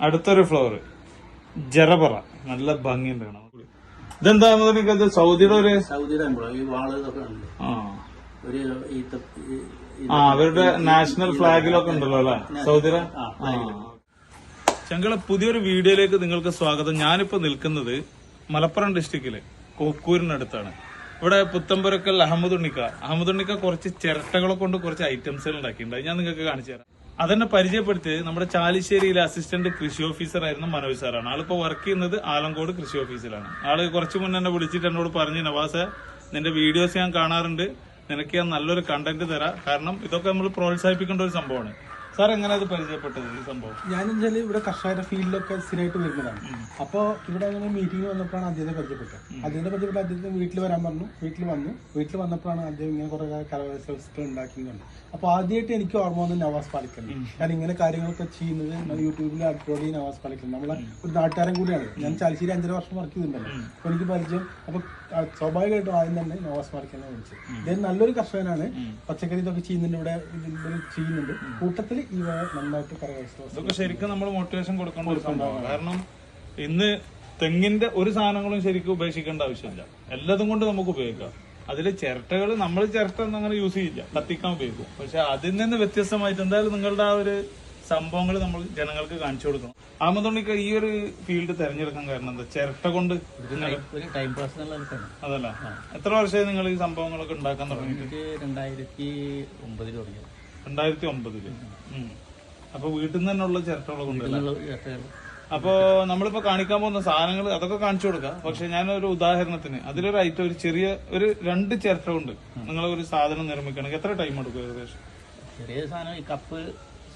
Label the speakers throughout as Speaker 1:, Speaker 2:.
Speaker 1: അടുത്തൊരു flower gerbera നല്ല ഭംഗിയുണ്ട് കാണാൻ. ഇതെന്താ ഇത് സൗദിയുടെ ഒരു
Speaker 2: സൗദിയുടെ ഈ വാൾ ഇതൊക്കെ ഉണ്ട്.
Speaker 1: ആ.
Speaker 2: ഒരു
Speaker 1: ആ അവരുടെ നാഷണൽ ഫ്ലാഗിലൊക്കെ ഉണ്ടല്ലോ അല്ലെ? സൗദിയുടെ. ചങ്കള പുതിയൊരു വീഡിയോയിലേക്ക് നിങ്ങൾക്ക് സ്വാഗതം. ഞാനിപ്പോ നിൽക്കുന്നത് മലപ്പുറം ഡിസ്ട്രിക്റ്റിൽ കോക്കൂരിനടുത്താണ് ഇവിടെ പുത്തമ്പുരക്കൽ അഹമ്മദ് ഉണ്ണിക്ക. അഹമ്മദ് ഉണ്ണിക്ക കുറച്ച് ചിരട്ടകളെ കൊണ്ട് കുറച്ച് ഐറ്റംസുകൾ ഉണ്ടാക്കിയിട്ടുണ്ട്. ഞാൻ നിങ്ങൾക്ക് കാണിച്ചു തരാം. അതെന്നെ പരിചയപ്പെടുത്തിയത് നമ്മുടെ ചാലിശ്ശേരിയിലെ അസിസ്റ്റന്റ് കൃഷി ഓഫീസർ ആയിരുന്ന മനോജ് സാറാണ്. ആളിപ്പോ വർക്ക് ചെയ്യുന്നത് ആലങ്കോട് കൃഷി ഓഫീസിലാണ് ആൾ കുറച്ചു മുന്നേ എന്നെ വിളിച്ചിട്ട് എന്നോട് പറഞ്ഞു നവാസ നിന്റെ വീഡിയോസ് ഞാൻ കാണാറുണ്ട്. നിനക്ക് ഞാൻ നല്ലൊരു കണ്ടന്റ് തരാം. കാരണം ഇതൊക്കെ നമ്മൾ പ്രോത്സാഹിപ്പിക്കേണ്ട ഒരു സംഭവമാണ്. സാർ എങ്ങനെ അത് പരിചയപ്പെട്ടത് ഈ സംഭവം?
Speaker 3: ഞാൻ വെച്ചാൽ ഇവിടെ കർഷകരുടെ ഫീൽഡിലൊക്കെ സ്ഥിരമായിട്ട് വരുന്നതാണ്. അപ്പോൾ ഇവിടെ അങ്ങനെ മീറ്റിംഗ് വന്നപ്പോഴാണ് അദ്ദേഹത്തെ പരിചയപ്പെട്ടത്. അദ്ദേഹത്തെ പരിചയപ്പെട്ട അദ്ദേഹത്തിന് വീട്ടിൽ വരാൻ പറഞ്ഞു. വീട്ടിൽ വന്നു. വീട്ടിൽ വന്നപ്പോഴാണ് അദ്ദേഹം ഇങ്ങനെ കുറെ കലവസ്തുക്കൾ ഉണ്ടാക്കിയതുണ്ട് അപ്പൊ ആദ്യമായിട്ട് എനിക്ക് ഓർമ്മ വന്നത് നവാസ് പാലിക്കൽ ഞാൻ ഇങ്ങനെ കാര്യങ്ങളൊക്കെ ചെയ്യുന്നത് ഞാൻ യൂട്യൂബിൽ അപ്ലോഡ് ചെയ്യുന്ന നവാസ് പാലിക്കൽ നമ്മളെ ഒരു നാട്ടുകാരൻ കൂടിയാണ്. ഞാൻ ചാലിശ്ശേരി അഞ്ചര വർഷം വർക്ക് ചെയ്തിട്ടുണ്ടല്ലോ. അപ്പൊ എനിക്ക് പരിചയം. അപ്പൊ ആ, സ്വാഭാവികമായിട്ടും ആദ്യം തന്നെ നവാസ് പാലിക്കലിനെ വിളിച്ചത് ഇദ്ദേഹം നല്ലൊരു കർഷകനാണ്. പച്ചക്കറി ഇതൊക്കെ ചെയ്യുന്നുണ്ട് ഇവിടെ ചെയ്യുന്നുണ്ട്. കൂട്ടത്തിൽ ഇവ നന്നായിട്ട് കരകൗശല
Speaker 1: ശരിക്കും നമ്മൾ മോട്ടിവേഷൻ കൊടുക്കേണ്ട ഒരു സംഭവമാണ്. കാരണം ഇന്ന് തെങ്ങിന്റെ ഒരു സാധനങ്ങളും ശരിക്കും ഉപേക്ഷിക്കേണ്ട ആവശ്യമില്ല. എല്ലാതും കൊണ്ട് നമുക്ക് ഉപയോഗിക്കാം. അതിൽ ചിരട്ടകൾ നമ്മൾ ചിരട്ട ഒന്നും അങ്ങനെ യൂസ് ചെയ്യില്ല. കത്തിക്കാൻ ഉപയോഗിക്കും. പക്ഷെ അതിൽ നിന്ന് വ്യത്യസ്തമായിട്ട് എന്തായാലും നിങ്ങളുടെ ആ ഒരു സംഭവങ്ങൾ നമ്മൾ ജനങ്ങൾക്ക് കാണിച്ചു കൊടുക്കണം. ആമതുണ്ണിക്ക് ഈ ഒരു ഫീൽഡ് തെരഞ്ഞെടുക്കാൻ കാരണം എന്താ? ചിരട്ട കൊണ്ട് അതല്ല. എത്ര വർഷമായി നിങ്ങൾ ഈ സംഭവങ്ങളൊക്കെ ഉണ്ടാക്കാൻ തുടങ്ങിയിട്ട്?
Speaker 2: രണ്ടായിരത്തി ഒമ്പതിൽ തുടങ്ങി.
Speaker 1: രണ്ടായിരത്തി ഒമ്പതിൽ. അപ്പൊ വീട്ടിൽ നിന്ന് തന്നെയുള്ള ചിരട്ടകളെ കൊണ്ടല്ല
Speaker 2: ഇതിനുള്ള ചിരട്ടകൾ.
Speaker 1: അപ്പോ നമ്മളിപ്പോ കാണിക്കാൻ പോകുന്ന സാധനങ്ങൾ അതൊക്കെ കാണിച്ചു കൊടുക്കാം. പക്ഷെ ഞാനൊരു ഉദാഹരണത്തിന് അതിലൊരു ഐറ്റം ഒരു ചെറിയ ഒരു രണ്ട് ചിരട്ട ഉണ്ട് നിങ്ങൾ ഒരു സാധനം നിർമ്മിക്കണമെങ്കിൽ എത്ര ടൈം എടുക്കും ഏകദേശം?
Speaker 2: ചെറിയ സാധനം ഈ കപ്പ്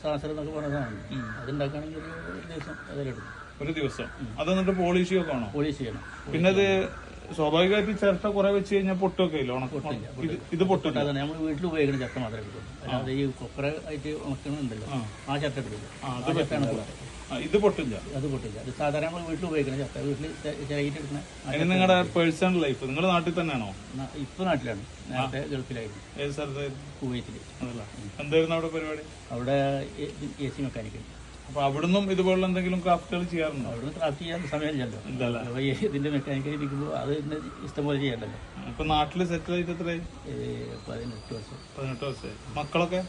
Speaker 2: സാസരം എന്നൊക്കെ പറഞ്ഞ സാധനം. അതുണ്ടാക്കുകയാണെങ്കിൽ ഒരു ദിവസം അതിലെടുക്കും
Speaker 1: ഒരു ദിവസം. അത് എന്നിട്ട് പോളിഷ് ഒക്കെ ആണോ
Speaker 2: പോളിഷ് ചെയ്യണം.
Speaker 1: പിന്നെ അത് സ്വാഭാവികമായിട്ട് ചിരട്ട കുറെ വെച്ച് കഴിഞ്ഞാൽ പൊട്ടൊക്കെ ഇല്ല? ഉണക്കം ഇത് പൊട്ടില്ല.
Speaker 2: അതാണ് നമ്മൾ വീട്ടിൽ ഉപയോഗിക്കുന്ന ചട്ട മാത്രമേ കിട്ടുള്ളൂ അല്ലാതെ ഈ കൊപ്ര ആയിട്ട് ഉണക്കണുണ്ടല്ലോ ആ. ചട്ട എടുക്കില്ല
Speaker 1: ആ.
Speaker 2: ആ,
Speaker 1: ഇത് പൊട്ടില്ല.
Speaker 2: അത് പൊട്ടില്ല. അത് സാധാരണ നമ്മൾ വീട്ടിൽ ഉപയോഗിക്കണം ചക്ക. വീട്ടിൽ ചിരകിട്ട് എടുക്കുന്ന
Speaker 1: അതിന് നിങ്ങളുടെ പേഴ്സണൽ ലൈഫ്? നിങ്ങളുടെ നാട്ടിൽ തന്നെയാണോ?
Speaker 2: ഇപ്പൊ നാട്ടിലാണ്. നേരത്തെ ഗൾഫിലായിരുന്നു.
Speaker 1: ഏത് സ്ഥലത്ത്? അതല്ല എന്തായിരുന്നു അവിടെ പരിപാടി?
Speaker 2: അവിടെ എ സി മെക്കാനിക്കൽ.
Speaker 1: അപ്പൊ അവിടുന്നും ഇതുപോലുള്ള എന്തെങ്കിലും ക്രാഫ്റ്റുകൾ ചെയ്യാറുണ്ടോ?
Speaker 2: അവിടുന്ന് ക്രാഫ്റ്റ് ചെയ്യാൻ സമയമില്ലല്ലോ. അപ്പൊ ഇതിന്റെ മെക്കാനിക്കൽ ഇരിക്കുമ്പോൾ അത് ഇഷ്ടംപോലെ ചെയ്യണ്ടല്ലോ
Speaker 1: അപ്പൊ നാട്ടിൽ സെറ്റിൽ ആയിട്ട് എത്രയായി?
Speaker 2: ഇത് പതിനെട്ട് വർഷം.
Speaker 1: പതിനെട്ട് വർഷമായി. മക്കളൊക്കെ?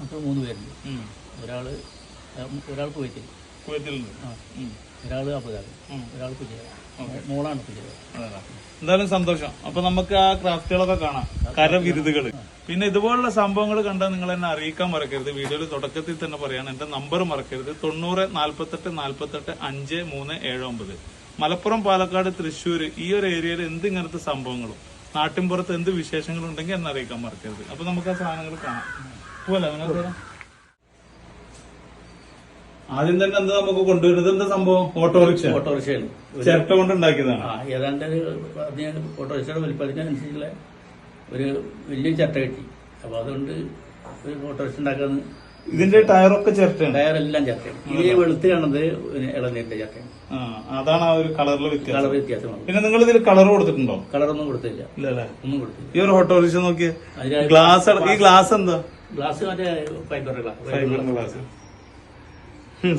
Speaker 2: മക്കൾ മൂന്ന് പേരുണ്ട്. ഒരാൾ ഒരാൾ കുവൈത്തിൽ
Speaker 1: നിന്ന്.
Speaker 2: ഒരാൾ ഒരാൾ മോളാണ്.
Speaker 1: എന്തായാലും സന്തോഷം. അപ്പൊ നമുക്ക് ആ ക്രാഫ്റ്റുകളൊക്കെ കാണാം. കരവിരുതുകൾ പിന്നെ ഇതുപോലുള്ള സംഭവങ്ങൾ കണ്ടാൽ നിങ്ങൾ എന്നെ അറിയിക്കാൻ മറക്കരുത്. വീഡിയോയിൽ തുടക്കത്തിൽ തന്നെ പറയാണ് എന്റെ നമ്പർ മറക്കരുത്. തൊണ്ണൂറ് നാല്പത്തെട്ട് നാല്പത്തെട്ട് അഞ്ച് മൂന്ന് ഏഴ് ഒമ്പത്. മലപ്പുറം പാലക്കാട് തൃശ്ശൂർ ഈ ഒരു ഏരിയയിൽ എന്ത് ഇങ്ങനത്തെ സംഭവങ്ങളും? നാട്ടിൻപുറത്ത് എന്ത് വിശേഷങ്ങളുണ്ടെങ്കിൽ എന്നെ അറിയിക്കാൻ മറക്കരുത്. അപ്പൊ നമുക്ക് ആ സാധനങ്ങൾ കാണാം. പോലെ ആദ്യം തന്നെ എന്താ നമുക്ക് കൊണ്ടുവരുന്നത്? എന്താ സംഭവം? ഓട്ടോറിക്ഷ
Speaker 2: ഓട്ടോറിക്ഷയാണ്.
Speaker 1: ചിരട്ട കൊണ്ട് ഉണ്ടാക്കിയതാണ്
Speaker 2: ആ ഏതാണ്ട് ഓട്ടോറിക്ഷയുടെ വലിപ്പത്തിനനുസരിച്ചുള്ള ഒരു വലിയ ചട്ട കിട്ടി. അപ്പൊ അതുകൊണ്ട് ഒരു ഓട്ടോറിക്ഷ ഉണ്ടാക്കാന്ന്
Speaker 1: ഇതിന്റെ ടയറൊക്കെ ചിരട്ടയാണ്
Speaker 2: ടയറെല്ലാം ചിരട്ടയാണ് ഈ വെളുത്ത് കാണുന്നത് ഇളനീരിന്റെ ചട്ടയാണ്.
Speaker 1: ആ, അതാണ് ആ ഒരു കളറിൽ വ്യത്യാസം.
Speaker 2: കളർ വ്യത്യാസമാണ്.
Speaker 1: പിന്നെ നിങ്ങൾ ഇതിൽ കളർ കൊടുത്തിട്ടുണ്ടോ?
Speaker 2: കളറൊന്നും കൊടുത്തില്ല ഒന്നും കൊടുത്തില്ല
Speaker 1: ഈ ഒരു ഓട്ടോറിക്ഷ നോക്കിയേ. ഗ്ലാസ് ഈ ഗ്ലാസ് എന്താ?
Speaker 2: ഗ്ലാസ് മറ്റേ fibre glass.
Speaker 1: Fibre glass.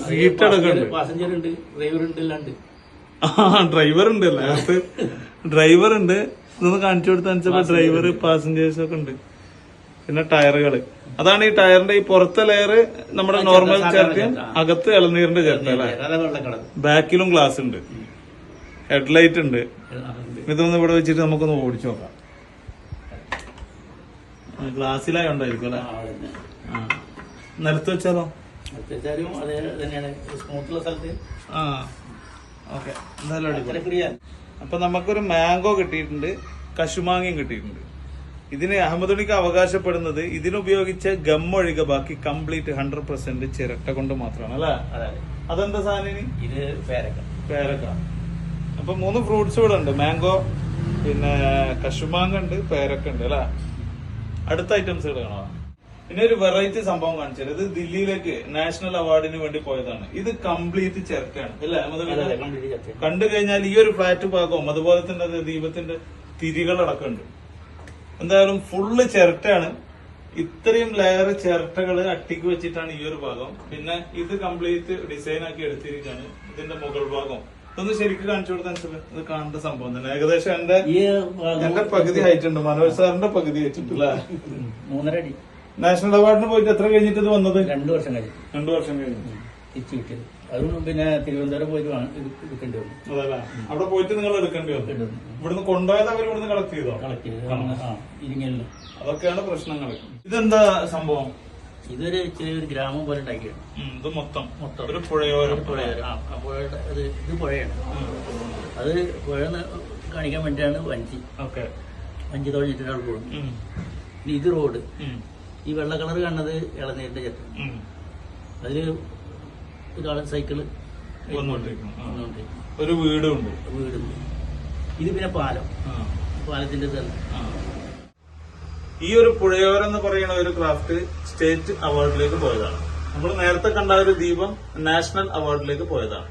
Speaker 1: Seat അടക്കം
Speaker 2: പാസഞ്ചർ ഉണ്ട് ഡ്രൈവർ ഉണ്ട് എല്ലാം
Speaker 1: ആ ഡ്രൈവർ ഉണ്ട് ഡ്രൈവർ ഉണ്ട് ഇതൊന്ന് കാണിച്ചു കൊടുത്താ ഡ്രൈവർ പാസഞ്ചേഴ്സ് ഒക്കെ ഉണ്ട്. പിന്നെ ടയറുകൾ. അതാണ് ഈ ടയറിന്റെ ഈ പുറത്തെ ലെയർ നമ്മുടെ നോർമൽ ചേർത്തിയും അകത്ത് ഇളനീരിന്റെ ചേർത്ത അല്ലേ? ബാക്കിലും ഗ്ലാസ് ഉണ്ട്. ഹെഡ്ലൈറ്റ് ഉണ്ട്. ഇതൊന്ന് ഇവിടെ വെച്ചിട്ട് നമുക്കൊന്ന് ഓടിച്ചു നോക്കാം. ഗ്ലാസ്സിലായി ഉണ്ടായിരിക്കും അല്ലെ. നിലത്ത് വെച്ചാലോ?
Speaker 2: അത്യാവശ്യം അതേ തന്നെയാണ്. സ്മൂത്തുള്ള സ്ഥലത്ത്.
Speaker 1: ആ ഓക്കെ. എന്തായാലും അടിപൊളി. അപ്പൊ നമുക്കൊരു മാംഗോ കിട്ടിയിട്ടുണ്ട് കശുമാങ്ങയും കിട്ടിയിട്ടുണ്ട്. ഇതിന് അഹമ്മദുണിക്ക് അവകാശപ്പെടുന്നത് ഇതിനുപയോഗിച്ച ഗം ഒഴികെ ബാക്കി കംപ്ലീറ്റ് ഹൺഡ്രഡ് പെർസെന്റ് ചിരട്ട കൊണ്ട് മാത്രമാണ് അല്ലേ?
Speaker 2: അതെ
Speaker 1: അതെന്താ സാധനം
Speaker 2: ഇത് പേരക്ക.
Speaker 1: പേരക്ക. അപ്പൊ മൂന്ന് ഫ്രൂട്ട്സ് ഇവിടെ ഉണ്ട്. മാംഗോ പിന്നെ കശുമാങ്ങ ഉണ്ട് പേരക്ക ഉണ്ട് അല്ലെ? അടുത്ത ഐറ്റംസ് ഇവിടെ കാണാം. പിന്നെ ഒരു വെറൈറ്റി സംഭവം കാണിച്ചത് ഇത് ദില്ലിയിലേക്ക് നാഷണൽ അവാർഡിന് വേണ്ടി പോയതാണ്. ഇത് കംപ്ലീറ്റ് ചെറുക്കാണ് അല്ലേ? കണ്ടു കഴിഞ്ഞാൽ ഈ ഒരു ഫ്ലാറ്റ് ഭാഗവും അതുപോലെ തന്നെ ദീപത്തിന്റെ തിരികളടക്കം ഉണ്ട് എന്തായാലും ഫുള്ള് ചിരട്ടയാണ്. ഇത്രയും ലെയർ ചിരട്ടകൾ അട്ടിക്ക് വെച്ചിട്ടാണ് ഈ ഒരു ഭാഗം. പിന്നെ ഇത് കംപ്ലീറ്റ് ഡിസൈൻ ആക്കി എടുത്തിരിക്കുകയാണ് ഇതിന്റെ മുകൾ ഭാഗം. ഇതൊന്ന് ശരിക്കും കാണിച്ചു കൊടുത്താൽ ഇത് കാണേണ്ട സംഭവം തന്നെ. ഏകദേശം എന്റെ എന്റെ പകുതി ഹൈറ്റ് ഉണ്ട്. മനോജ് സാറിന്റെ പകുതി ആയിട്ടുണ്ട് അല്ലേ
Speaker 2: മൂന്നര അടി.
Speaker 1: നാഷണൽ അവാർഡിന് പോയിട്ട് എത്ര കഴിഞ്ഞിട്ട് ഇത് വന്നത്?
Speaker 2: രണ്ടു വർഷം കഴിഞ്ഞു.
Speaker 1: രണ്ടു വർഷം കഴിഞ്ഞു.
Speaker 2: തിരിച്ചു കിട്ടിയത് അതും പിന്നെ തിരുവനന്തപുരം പോയിട്ട് എടുക്കേണ്ടി വന്നു.
Speaker 1: അതല്ലേ? അവിടെ പോയിട്ട് നിങ്ങൾ എടുക്കേണ്ടി വന്നു. ഇവിടുന്ന് കൊണ്ടുപോയത് അവർ ഇവിടുന്ന് കളക്ട് ചെയ്തോ?
Speaker 2: കളക്ട് ചെയ്തു. ഇരിങ്ങലിന്.
Speaker 1: അതൊക്കെയാണ് പ്രശ്നങ്ങൾ. ഇതെന്താ സംഭവം?
Speaker 2: ഇതൊരു ചെറിയൊരു ഗ്രാമം പോലെ ഉണ്ടാക്കിയാണ്
Speaker 1: ഇത് മൊത്തം.
Speaker 2: മൊത്തം.
Speaker 1: ഒരു പുഴയോരം.
Speaker 2: ഒരു ആ പുഴയുടെ ഇത് പുഴയാണ്. അത് പുഴ കാണിക്കാൻ വേണ്ടിയാണ് വഞ്ചി.
Speaker 1: ഓക്കെ.
Speaker 2: വഞ്ചി തുഴഞ്ഞിട്ട് പോകും ഇത് റോഡ്. ഈ വെള്ള കളർ കാണുന്നത് ഇളനീരിന്റെ ചെത്ത അതിൽ ഒരാൾ സൈക്കിൾ.
Speaker 1: ഒരു വീടുണ്ട് വീടുണ്ട്
Speaker 2: വീട് ഇത് പിന്നെ പാലം. പാലത്തിന്റെ തന്നെ
Speaker 1: ഈ ഒരു പുഴയോരം എന്ന് പറയുന്ന ഒരു ക്രാഫ്റ്റ് സ്റ്റേറ്റ് അവാർഡിലേക്ക് പോയതാണ്. നമ്മൾ നേരത്തെ കണ്ട ഒരു ദീപം നാഷണൽ അവാർഡിലേക്ക് പോയതാണ്.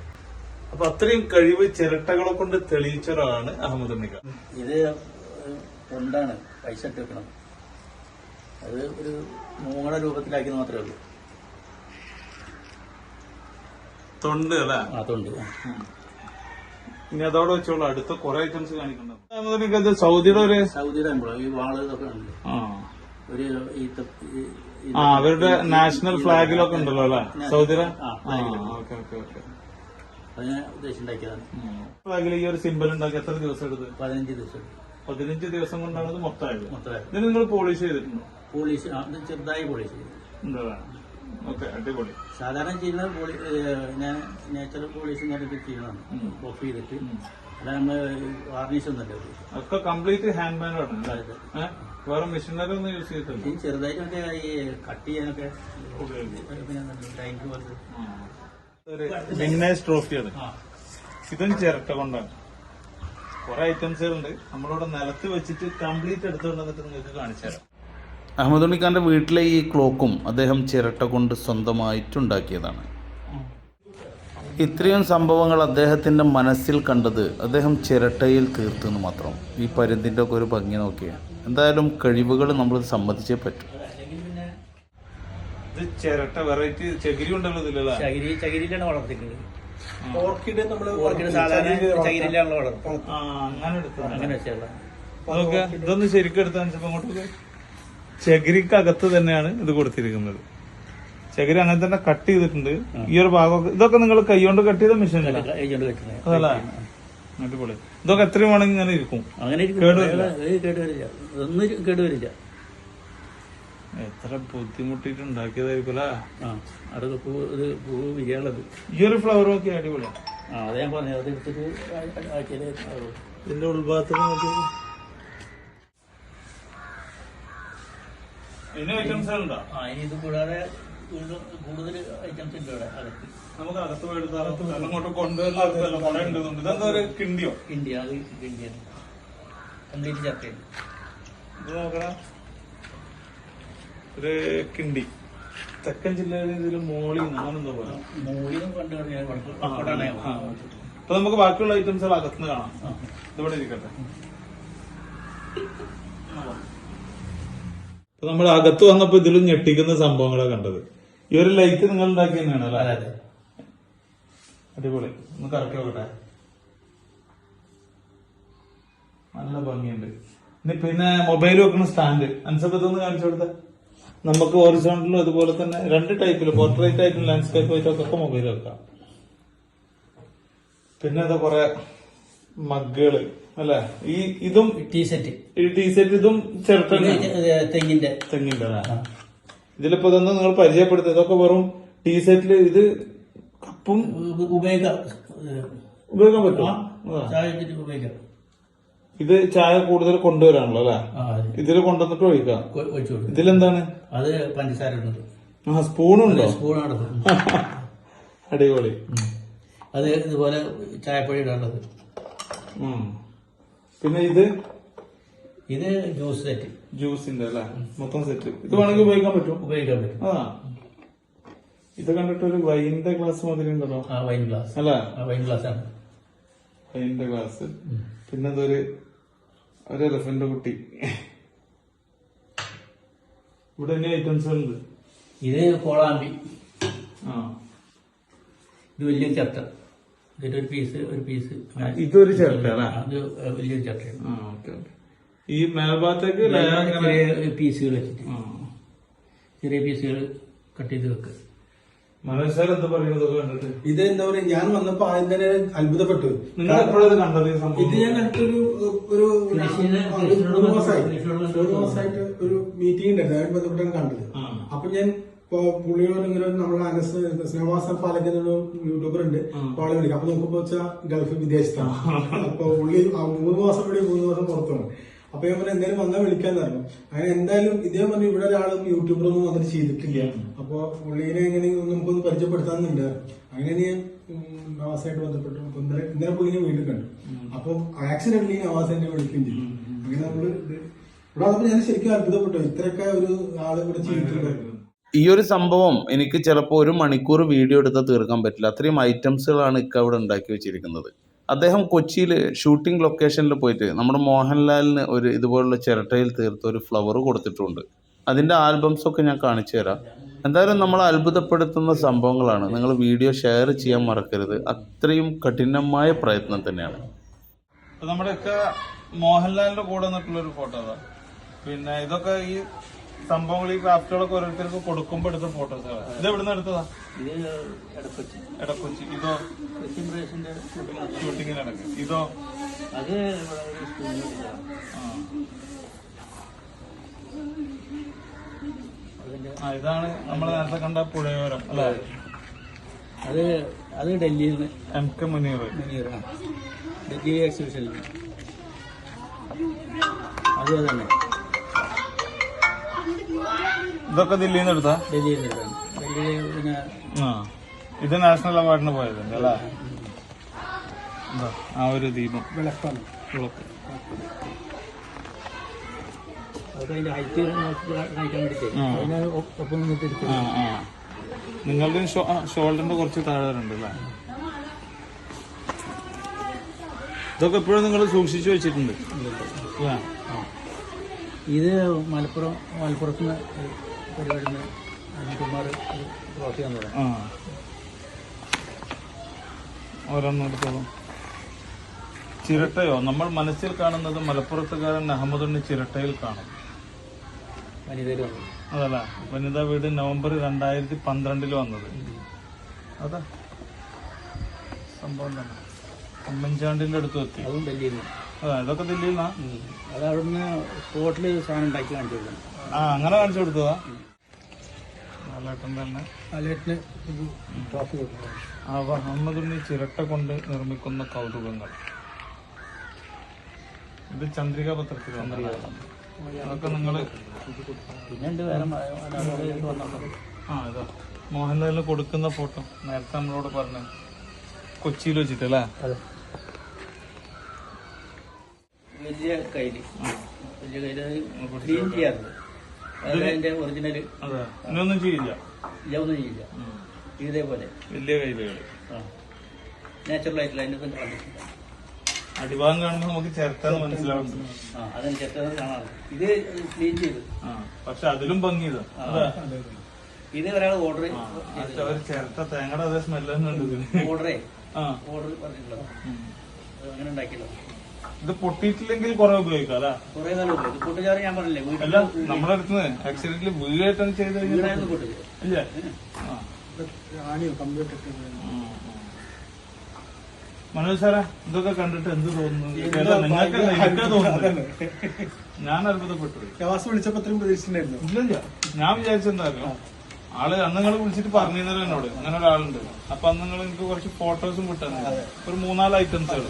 Speaker 1: അപ്പൊ അത്രയും കഴിവ് ചിരട്ടകളെ കൊണ്ട് തെളിയിച്ച ഒരാളാണ് അഹമ്മദ് ഉണ്ണിക്ക
Speaker 2: ഇത് കൊണ്ടാണ് പൈസ ഇട്ട് വെക്കണം അത് ഒരു മൂങ്ങട രൂപത്തിലാക്കി മാത്രമേ ഉള്ളൂ.
Speaker 1: തൊണ്ട് അല്ലേ?
Speaker 2: ആ തൊണ്ട്.
Speaker 1: ഇനി അതോടെ വെച്ചോളൂ. അടുത്ത കുറെ ഐറ്റംസ് കാണിക്കുന്നുണ്ട് സൗദിയുടെ ഒരു
Speaker 2: സൗദിയുടെ ഈ വാൾ ഇതൊക്കെ ഉണ്ട്. ഒരു ഈ
Speaker 1: ആ അവരുടെ നാഷണൽ ഫ്ലാഗിലൊക്കെ ഉണ്ടല്ലോ അല്ലെ? സൗദിയുടെ. Okay okay okay.
Speaker 2: അതിനെ ഉദ്ദേശിച്ചുണ്ടാക്കിയതാണ്.
Speaker 1: ഫ്ലാഗിൽ ഈ ഒരു സിമ്പിൾ ഉണ്ടാക്കി എത്ര ദിവസം എടുത്ത്?
Speaker 2: പതിനഞ്ച് ദിവസം
Speaker 1: പതിനഞ്ച് ദിവസം കൊണ്ടാണ് ഇത് മൊത്തമായത്.
Speaker 2: മൊത്തമായത്.
Speaker 1: ഇത് നിങ്ങൾ പോളിഷ് ചെയ്തിട്ടുണ്ടോ?
Speaker 2: പോളിഷ് അത് ചെറുതായി പോളിഷ് ചെയ്തു.
Speaker 1: എന്താ ഓക്കെ അടിപൊളി.
Speaker 2: സാധാരണ ചെയ്യുന്ന പോളി ഞാൻ നാച്ചുറൽ പോളിഷ് എന്ന് ചെയ്യണം ഓഫ് ചെയ്തിട്ട്. അല്ല നമ്മൾ വാർണിഷ് ഒന്നല്ല
Speaker 1: ഒക്കെ കംപ്ലീറ്റ് ഹാൻഡ് അല്ലേ? വേറെ മെഷീനറി ഒന്നും യൂസ് ചെയ്തിട്ടില്ല.
Speaker 2: ഈ ചെറുതായിട്ട് മറ്റേ ഈ കട്ട് ചെയ്യാനൊക്കെ ടാങ്ക് പോലത്തെ
Speaker 1: ട്രോഫിയാണ്
Speaker 2: ആ.
Speaker 1: ഇതും ചിരട്ട കൊണ്ടാണ്. കുറെ ഐറ്റംസുകൾ ഉണ്ട്. നമ്മളിവിടെ നിലത്ത് വെച്ചിട്ട് കംപ്ലീറ്റ് എടുത്തുകൊണ്ട് വന്നിട്ട് നിങ്ങൾക്ക് കാണിച്ചു തരാം.
Speaker 4: അഹമ്മദ് ഉണ്ണിഖാന്റെ വീട്ടിലെ ഈ ക്ലോക്കും അദ്ദേഹം ചിരട്ട കൊണ്ട് സ്വന്തമായിട്ടുണ്ടാക്കിയതാണ് ഇത്രയും സംഭവങ്ങൾ അദ്ദേഹത്തിന്റെ മനസ്സിൽ കണ്ടത് അദ്ദേഹം ചിരട്ടയിൽ തീർത്തെന്ന് മാത്രം. ഈ പരുന്തിന്റെ ഒക്കെ ഒരു ഭംഗി നോക്കിയ. എന്തായാലും കഴിവുകൾ നമ്മൾ സമ്മതിച്ചേ പറ്റും.
Speaker 1: ഇത് ചിരട്ട വെറൈറ്റി ചകിരി ഉണ്ടല്ലോ ഇതിലല്ലേ
Speaker 2: ചകിരി ചകിരിയിലാണ് വളർത്തിക്കുന്നത്
Speaker 3: ഓർക്കിഡ് നമ്മൾ
Speaker 2: ഓർക്കിഡ് സാധാരണ ചകിരിയിലാണല്ലോ വളർത്തുന്നത്
Speaker 1: ആ അങ്ങനെ
Speaker 2: വെച്ചുള്ള
Speaker 1: അതൊക്കെ ഇതൊന്ന് ശരിക്കും എടുത്താൽ അങ്ങോട്ട് ചകിരിക്കകത്ത് തന്നെയാണ് ഇത് കൊടുത്തിരിക്കുന്നത്. ചകിരി അങ്ങനെ തന്നെ കട്ട് ചെയ്തിട്ടുണ്ട്. ഈ ഒരു ഭാഗമൊക്കെ ഇതൊക്കെ നിങ്ങൾ കൈകൊണ്ട് കട്ട് ചെയ്ത മെഷീൻ അതല്ല? അടിപൊളി. ഇതൊക്കെ എത്രയും വേണമെങ്കിൽ ഇങ്ങനെ ഇരിക്കും.
Speaker 2: അങ്ങനെ ഇരിക്കും.
Speaker 1: കേടുവരില്ല?
Speaker 2: ഏയ് കേടുവരില്ല ഒന്നും കേടുവരില്ല
Speaker 1: എത്ര ബുദ്ധിമുട്ടിട്ട് ഉണ്ടാക്കിയതായിരിക്കും അല്ലേ
Speaker 2: ആ അതൊക്കെ പൂ ഇത് പൂ വിരിയാനുള്ളത്.
Speaker 1: ഈ ഒരു ഫ്ലവറും ഒക്കെ അടിപൊളിയാണ്
Speaker 2: ആ അത് ഞാൻ പറഞ്ഞു അത് എടുത്തിട്ട് ആ- ആക്കിയാലേ ആവുള്ളൂ.
Speaker 1: ഇതിന്റെ ഉൾഭാഗത്ത് ഇനി ഐറ്റംസ് ഉണ്ടോ?
Speaker 2: ആ ഇനി ഇത് കൂടാതെ കൂടുതൽ ഐറ്റംസ് ഉണ്ട് ഇവിടെ അകത്ത്.
Speaker 1: നമുക്ക് അകത്ത് പോയെടുത്താൽ അങ്ങോട്ട് കൊണ്ടുവരുന്ന ഇതെന്താ ഒരു കിണ്ടിയോ?
Speaker 2: ഇന്ത്യ അത് ഇന്ത്യ കംപ്ലീറ്റ് ചർച്ചയാണ്
Speaker 1: ഇത് നോക്കണ. ഒരു കിണ്ടി തെക്കൻ ജില്ലയിലെ ഇതിൽ മോളി
Speaker 2: നാണെന്ന്
Speaker 1: പറയാം. അപ്പൊ നമുക്ക് ബാക്കിയുള്ള ഐറ്റംസ് അകത്തുനിന്ന് കാണാം. ഇതിവിടെ ഇരിക്കട്ടെ. അപ്പൊ നമ്മൾ അകത്ത് വന്നപ്പോ ഇതിലും ഞെട്ടിക്കുന്ന സംഭവങ്ങളാണ് കണ്ടത്. ഈ ഒരു ലൈറ്റ് നിങ്ങൾ ഉണ്ടാക്കി തന്നെയാണ് അല്ലേ? അടിപൊളി. ഒന്ന് കറക്കി നോക്കട്ടെ. നല്ല ഭംഗിയുണ്ട്. പിന്നെ മൊബൈൽ വെക്കുന്ന സ്റ്റാൻഡ് അൻസപ്പത്തൊന്ന് കാണിച്ചു കൊടുത്ത. നമുക്ക് ഹോറിസോണ്ടലും അതുപോലെ തന്നെ രണ്ട് ടൈപ്പിൽ പോർട്രേറ്റ് ആയിട്ടും ലാൻഡ്സ്കേപ്പ് ആയിട്ടും ഒക്കെ മൊബൈൽ വെക്കാം. പിന്നെ അതാ കൊറേ മഗ്ഗുകൾ അല്ലെ? ഈ ഇതും
Speaker 2: ടീ സെറ്റ്
Speaker 1: ഈ ടീഷർട്ട് ഇതും ചെറുത്തന്നെ
Speaker 2: തെങ്ങിന്റെ.
Speaker 1: തെങ്ങിന്റെ. ഇതിലിപ്പോ ഇതൊന്നും നിങ്ങൾ പരിചയപ്പെടുത്തുക ഇതൊക്കെ വെറും ടീഷർട്ടിൽ ഇത് കപ്പും
Speaker 2: ഉപ- ഉപയോഗിക്കാം
Speaker 1: ഉപയോഗിക്കാൻ പറ്റും
Speaker 2: ചായ ഉപയോഗിക്കാം
Speaker 1: ഇത് ചായ കൂടുതൽ കൊണ്ടുവരാണല്ലോ അല്ലെ. ഇതിൽ കൊണ്ടുവന്നിട്ട് ഒഴിക്കാം.
Speaker 2: ഒ- ഒഴിച്ചു കൊടുക്കും.
Speaker 1: ഇതിലെന്താണ്?
Speaker 2: അത് പഞ്ചസാര ഇടുന്നത്.
Speaker 1: ആ സ്പൂണുണ്ടോ?
Speaker 2: സ്പൂണാണ്
Speaker 1: അടിപൊളി.
Speaker 2: അത് ഇതുപോലെ ചായപ്പൊടി ഇടാനുള്ളത്.
Speaker 1: പിന്നെ ഇത്?
Speaker 2: ഇത് ജ്യൂസ് സെറ്റ്.
Speaker 1: ജ്യൂസിന്റെ അല്ലെ? മൊത്തം സെറ്റ്. ഇത് വേണമെങ്കിൽ ഉപയോഗിക്കാൻ പറ്റും
Speaker 2: ഉപയോഗിക്കാൻ പറ്റും.
Speaker 1: ആ. ഇത് കണ്ടിട്ട് ഒരു വൈൻറെ ഗ്ലാസ് മാതിരി ഉണ്ടല്ലോ.
Speaker 2: ആ വൈൻ ഗ്ലാസ്
Speaker 1: അല്ല?
Speaker 2: ആ വൈൻ ഗ്ലാസ് ആണ്.
Speaker 1: വൈൻറെ ഗ്ലാസ് പിന്നെ ഇതൊരു ഒരു എലഫന്റ് കുട്ടി. ഇവിടെ തന്നെ ഐറ്റംസ് ഉണ്ട്.
Speaker 2: ഇത് കോളാമ്പി
Speaker 1: ആ.
Speaker 2: ഇത് വലിയ ചട്ട ഇതിന്റെ ഒരു പീസ് ഒരു പീസ്
Speaker 1: ഇതൊരു
Speaker 2: അത് വലിയൊരു ചട്ടയാണ്
Speaker 1: ആ ഓക്കെ ഓക്കെ ഈ മേൽഭാഗത്തേക്ക്
Speaker 2: ചെറിയ പീസുകൾ വെച്ചിട്ട്. ചെറിയ പീസുകൾ കട്ട് ചെയ്ത് വെക്കുക.
Speaker 1: മനോജ് എന്താ പറയുന്നത് കണ്ടിട്ട്?
Speaker 3: ഇത് എന്താ പറയുക ഞാൻ വന്നപ്പോ ആദ്യം തന്നെ അത്ഭുതപ്പെട്ടു.
Speaker 1: നിങ്ങൾ എപ്പോഴത് കണ്ടത്
Speaker 3: ഇത് ഞാൻ അടുത്തൊരു ഒരു മാസമായിട്ട് ഒരു മീറ്റിംഗ് ഉണ്ടായിരുന്നു അതുമായി ബന്ധപ്പെട്ടാണ് കണ്ടത്. അപ്പൊ ഞാൻ ഇപ്പൊ പുള്ളിയോട് ഇങ്ങനെ ഒരു നമ്മളെ അനസ് സ്നേഹാസൻ പാലക്കുന്ന ഒരു യൂട്യൂബർ ഉണ്ട് അപ്പൊ ആളെ വിളിക്കും. അപ്പൊ നോക്കുമ്പോ വെച്ചാൽ ഗൾഫ് വിദേശത്താണ്. അപ്പൊ പുള്ളി ആ മൂന്ന് മാസം കൂടി മൂന്ന് മാസം പുറത്താണ്. അപ്പൊ ഞാൻ എന്തായാലും വന്നാൽ വിളിക്കാന്ന് പറഞ്ഞു. അങ്ങനെ എന്തായാലും ഇതേ പറഞ്ഞു ഇവിടെ ഒരാളും യൂട്യൂബറൊന്നും വന്നിട്ട് ചെയ്തിട്ടില്ല. അപ്പൊ പുള്ളിനെ എങ്ങനെ നമുക്കൊന്ന് പരിചയപ്പെടുത്താന്നുണ്ട് അങ്ങനെ ഞാൻ നവാസായിട്ട് ബന്ധപ്പെട്ടു. ഇന്നലെ ഇന്നലെ പുള്ളിനെ വീണ്ടും കണ്ടു. അപ്പൊ ആക്സിഡന്റ് നവാസ് എന്നെ വിളിക്കുകയും ചെയ്തു. അങ്ങനെ നമ്മൾ ഇവിടെ വന്നപ്പോ ഞാൻ ശരിക്കും അത്ഭുതപ്പെട്ടു. ഇത്രയൊക്കെ ഒരു ആൾ ഇവിടെ ചെയ്തിട്ടുണ്ട്.
Speaker 4: ഈ ഒരു സംഭവം എനിക്ക് ചിലപ്പോൾ ഒരു മണിക്കൂർ വീഡിയോ എടുത്താൽ തീർക്കാൻ പറ്റില്ല. അത്രയും ഐറ്റംസുകളാണ് ഇക്ക അവിടെ ഉണ്ടാക്കി വെച്ചിരിക്കുന്നത്. അദ്ദേഹം കൊച്ചിയിൽ ഷൂട്ടിംഗ് ലൊക്കേഷനിൽ പോയിട്ട് നമ്മുടെ മോഹൻലാലിന് ഒരു ഇതുപോലുള്ള ചിരട്ടയിൽ തീർത്ത ഒരു ഫ്ലവർ കൊടുത്തിട്ടുണ്ട്. അതിന്റെ ആൽബംസൊക്കെ ഞാൻ കാണിച്ചു തരാം. എന്തായാലും നമ്മൾ അത്ഭുതപ്പെടുത്തുന്ന സംഭവങ്ങളാണ്. നിങ്ങൾ വീഡിയോ ഷെയർ ചെയ്യാൻ മറക്കരുത്. അത്രയും കഠിനമായ പ്രയത്നം തന്നെയാണ്.
Speaker 1: നമ്മുടെയൊക്കെ മോഹൻലാലിന്റെ കൂടെ നിന്നിട്ടുള്ള ഒരു ഫോട്ടോ പിന്നെ ഇതൊക്കെ ഈ സംഭവങ്ങൾ ഈ ക്രാഫ്റ്റുകളൊക്കെ ഓരോരുത്തർക്ക് കൊടുക്കുമ്പോ എടുത്ത ഫോട്ടോസുകളാണ് ഇത് എവിടുന്ന് എടുത്തതാ?
Speaker 2: ഇടക്കൊച്ചി
Speaker 1: എടക്കൊച്ചി. ഇതോ? ഷൂട്ടിങ്ങിനിടക്ക് ഇതോ?
Speaker 2: അത്
Speaker 1: ആ. ഇതാണ് നമ്മൾ നേരത്തെ കണ്ട പുഴയോരം അല്ലെ?
Speaker 2: അത്. അത് ഡൽഹിയിൽ നിന്ന്
Speaker 1: എം കെ മുനീർ
Speaker 2: മുനീർ ഡൽഹി എക്സിബിഷനിൽ അത് തന്നെ
Speaker 1: ഇതൊക്കെ ദില്ലിയിൽ നിന്ന് എടുത്താ?
Speaker 2: ഡൽഹിയിൽ നിന്നാണ് ഡൽഹിയിൽ പിന്നെ
Speaker 1: ആ. ഇത് നാഷണൽ അവാർഡിന് പോയതുണ്ട് അല്ലേ? ആ ഒരു ദീപം.
Speaker 3: വിളക്കാണ്
Speaker 1: വിളക്ക് നിങ്ങളുടെ ഷോൾഡറിന്റെ കുറച്ച് താഴെണ്ട് അല്ലേ? ഇതൊക്കെ എപ്പോഴും നിങ്ങൾ സൂക്ഷിച്ചു വെച്ചിട്ടുണ്ട്?
Speaker 2: ഇത് മലപ്പുറം മലപ്പുറത്ത് നിന്ന് പരിപാടി അനിൽകുമാർ
Speaker 1: ചിരട്ടയോ? നമ്മൾ മനസ്സിൽ കാണുന്നത് മലപ്പുറത്തുകാരൻ അഹമ്മദുണ്ണി ചിരട്ടയിൽ കാണും. അതല്ല വനിതാ വീട് നവംബർ രണ്ടായിരത്തി പന്ത്രണ്ടിൽ വന്നത്. അതാ. സംഭവം തന്നെ. ഉമ്മൻചാണ്ടിന്റെ അടുത്ത് എത്തി.
Speaker 2: അതും ഡൽഹിയിൽ നിന്ന്
Speaker 1: അതാ ഇതൊക്കെ ദില്ലിയിൽ നിന്നാ
Speaker 2: ഉം. അത് അവിടുന്ന് സ്പോട്ടിൽ സാധനം ഉണ്ടാക്കി കാണിച്ചു കൊടുക്കണം
Speaker 1: ആ അങ്ങനെ കാണിച്ചു കൊടുത്തതാ? ലാലേട്ടൻ തന്നെ.
Speaker 3: അലേട്ടിന് ട്രോഫി
Speaker 1: അവ അഹമ്മദുണ്ണി ചിരട്ട കൊണ്ട് നിർമ്മിക്കുന്ന കൗതുകങ്ങൾ. ഇത് ചന്ദ്രിക പത്രത്തിൽ വന്നതാണ്. അതൊക്കെ
Speaker 2: നിങ്ങൾ
Speaker 1: ആ ഇതാ. മോഹൻലാലിന് കൊടുക്കുന്ന ഫോട്ടോ. നേരത്തെ നമ്മളോട് പറഞ്ഞു കൊച്ചിയിൽ വെച്ചിട്ടല്ലേ
Speaker 2: അല്ലേ? വലിയ കയ്യിൽ. വലിയ കയ്യിൽ ക്ലീൻ ചെയ്യാറുണ്ട് അതിന്റെ ഒറിജിനൽ
Speaker 1: അതെ ഇനിയൊന്നും ചെയ്യില്ല.
Speaker 2: ഒന്നും ചെയ്യില്ല. ഇതേപോലെ.
Speaker 1: വലിയ കയ്യിലുകൾ.
Speaker 2: ആ. നാച്ചുറൽ ആയിട്ടുള്ള അതിന്റെ ഒന്നും കണ്ടിട്ടില്ല.
Speaker 1: അടിഭാഗം കാണുമ്പോൾ നമുക്ക് ചേർത്താന്ന് മനസ്സിലാവും
Speaker 2: ആ അതിന് ചെറുത് കാണാറ്. ഇത് ക്ലീൻ ചെയ്ത്.
Speaker 1: ആ പക്ഷെ അതിലും ഭംഗി ഇതാ
Speaker 2: ഒരാൾ ഓർഡർ
Speaker 1: ഒരു ചേർത്ത തേങ്ങയുടെ അതേ സ്മെല്ല് ഉണ്ട്
Speaker 2: ഓർഡറേ
Speaker 1: ആ.
Speaker 2: ഓർഡർ പറഞ്ഞിട്ടുള്ളത്. അങ്ങനെ ഉണ്ടാക്കിയുള്ളത്
Speaker 1: ഇത് പൊട്ടിയിട്ടില്ലെങ്കിൽ കുറെ ഉപയോഗിക്കാം അല്ലേ?
Speaker 2: കുറെ കാലം ഉണ്ട് ഇത് ഞാൻ പറഞ്ഞില്ലേ
Speaker 1: അല്ല നമ്മുടെ അടുത്ത് ആക്സിഡന്റിൽ വീഴായിട്ടാണ് ചെയ്ത് കഴിഞ്ഞാൽ
Speaker 2: വീടായിരുന്നു കൂട്ടുക
Speaker 1: ഇല്ല? ആ.
Speaker 3: ആണിയോ കമ്പ്യൂട്ടർ
Speaker 1: മനോജ് സാറേ ഇതൊക്കെ കണ്ടിട്ട് എന്ത് തോന്നുന്നു? തോന്നുന്നത്? ഞാൻ അത്ഭുതപ്പെട്ടു. പോയി.
Speaker 3: നവാസ് വിളിച്ചപ്പോ അത്രയും പ്രതീക്ഷിച്ചിട്ടുണ്ടായിരുന്നു?
Speaker 1: ഇല്ലില്ല. ഞാൻ വിചാരിച്ചെന്തായിരുന്നു ആൾ അന്ന് നിങ്ങൾ വിളിച്ചിട്ട് പറഞ്ഞിരുന്നല്ലോ എന്നോട്. അങ്ങനെ ഒരാളുണ്ട്. അപ്പൊ അന്ന് നിങ്ങൾ എനിക്ക് കുറച്ച് ഫോട്ടോസും വിട്ടു ഒരു മൂന്നാൽ ഐറ്റംസ് ഐറ്റംസുകൾ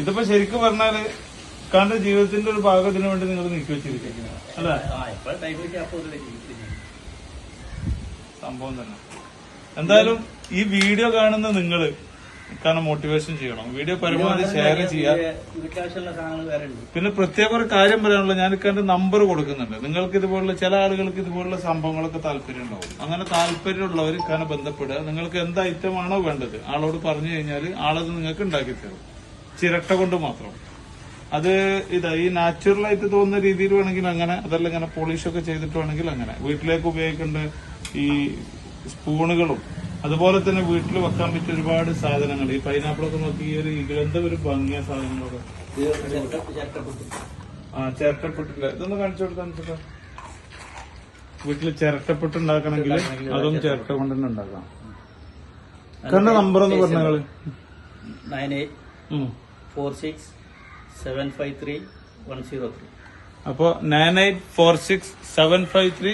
Speaker 1: ഇതിപ്പോ ശരിക്കും പറഞ്ഞാൽ കണ്ട ജീവിതത്തിന്റെ ഒരു ഭാഗത്തിന് വേണ്ടി നിങ്ങൾ നീക്കി വെച്ചിരിക്കുന്നത് അല്ലേ? സംഭവം തന്നെ. എന്തായാലും ഈ വീഡിയോ കാണുന്ന നിങ്ങൾ കാരണം മോട്ടിവേഷൻ ചെയ്യണം. വീഡിയോ പരമാവധി ഷെയർ ചെയ്യാം. പിന്നെ പ്രത്യേക ഒരു കാര്യം പറയാനുള്ള ഞാൻ എന്റെ നമ്പർ കൊടുക്കുന്നുണ്ട്. നിങ്ങൾക്ക് ഇതുപോലുള്ള ചില ആളുകൾക്ക് ഇതുപോലുള്ള സംഭവങ്ങളൊക്കെ താല്പര്യം ഉണ്ടാവും. അങ്ങനെ താല്പര്യമുള്ളവർ ഇക്കാനെ ബന്ധപ്പെടുക. നിങ്ങൾക്ക് എന്ത് ഐറ്റം ആണോ വേണ്ടത്? ആളോട് പറഞ്ഞു കഴിഞ്ഞാൽ ആളത് നിങ്ങൾക്ക് ഉണ്ടാക്കി തരും ചിരട്ട കൊണ്ട് മാത്രം. അത് ഇതാ ഈ നാച്ചുറൽ ആയിട്ട് തോന്നുന്ന രീതിയിൽ വേണമെങ്കിൽ അങ്ങനെ അതല്ല ഇങ്ങനെ പോളിഷ് ഒക്കെ ചെയ്തിട്ട് വേണമെങ്കിൽ അങ്ങനെ. വീട്ടിലേക്ക് ഉപയോഗിക്കേണ്ട ഈ സ്പൂണുകളും അതുപോലെ തന്നെ വീട്ടിൽ വെക്കാൻ പറ്റിയ ഒരുപാട് സാധനങ്ങൾ. ഈ പൈനാപ്പിൾ ഒക്കെ നോക്കി ഈ ഒരു ഇതെന്താ ഒരു ഭംഗിയ സാധനങ്ങളൊക്കെ. ആ ചിരട്ടപ്പെട്ടില്ല. ഇതൊന്ന് കാണിച്ചു കൊടുത്താൽ വീട്ടിൽ ചിരട്ടപ്പെട്ട് ഉണ്ടാക്കണമെങ്കിൽ അതും ചിരട്ട കൊണ്ട് തന്നെ ഉണ്ടാക്കാം. കണ്ട നമ്പർ ഒന്ന് പറഞ്ഞു
Speaker 2: nine eight. Four six seven five three one zero three
Speaker 1: അപ്പോ nine eight four six seven five three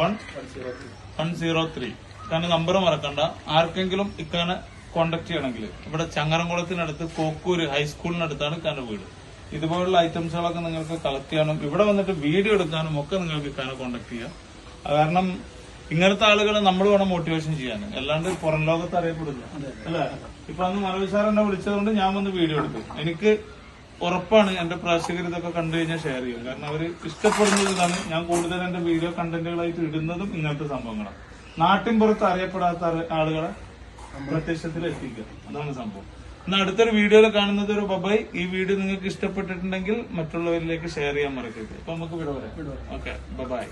Speaker 1: one
Speaker 2: one zero three
Speaker 1: കാരണം നമ്പർ മറക്കണ്ട. ആർക്കെങ്കിലും ഇക്കാനെ കോണ്ടാക്ട് ചെയ്യണമെങ്കിൽ. ഇവിടെ ചങ്ങരംകുളത്തിനടുത്ത് കോക്കൂര് ഹൈസ്കൂളിനടുത്താണ് ഇക്കാന്റെ വീട്. ഇതുപോലുള്ള ഐറ്റംസുകളൊക്കെ നിങ്ങൾക്ക് കളക്ട് ചെയ്യാനും ഇവിടെ വന്നിട്ട് വീഡിയോ എടുക്കാനും ഒക്കെ നിങ്ങൾക്ക് ഇക്കാനെ കോണ്ടാക്ട് ചെയ്യാം. കാരണം ഇങ്ങനത്തെ ആളുകളെ നമ്മൾ വേണം മോട്ടിവേഷൻ ചെയ്യാൻ. അല്ലാണ്ട് പുറം ലോകത്ത് അറിയപ്പെടില്ല അല്ലെ? ഇപ്പൊ അന്ന് മനോജ് സാർ എന്നെ വിളിച്ചതുകൊണ്ട് ഞാൻ വന്ന് വീഡിയോ എടുത്തു. എനിക്ക് ഉറപ്പാണ് എന്റെ പ്രേക്ഷകർ ഇതൊക്കെ കണ്ടു കഴിഞ്ഞാൽ ഷെയർ ചെയ്യും. കാരണം അവർ ഇഷ്ടപ്പെടുന്നത് ഇതാണ്. ഞാൻ കൂടുതൽ എന്റെ വീഡിയോ കണ്ടന്റുകളായിട്ട് ഇടുന്നതും ഇങ്ങനത്തെ സംഭവങ്ങളാണ്. നാട്ടിൻപുറത്ത് അറിയപ്പെടാത്ത ആള്- ആളുകളെ പ്രത്യക്ഷത്തിൽ എത്തിക്കുക. അതാണ് സംഭവം. എന്നാൽ അടുത്തൊരു വീഡിയോയിൽ കാണുന്നത് ഒരു ബബായ്. ഈ വീഡിയോ നിങ്ങൾക്ക് ഇഷ്ടപ്പെട്ടിട്ടുണ്ടെങ്കിൽ മറ്റുള്ളവരിലേക്ക് ഷെയർ ചെയ്യാൻ മറക്കരുത്. അപ്പൊ നമുക്ക് വിടവരാം ഓക്കെ ബബായ്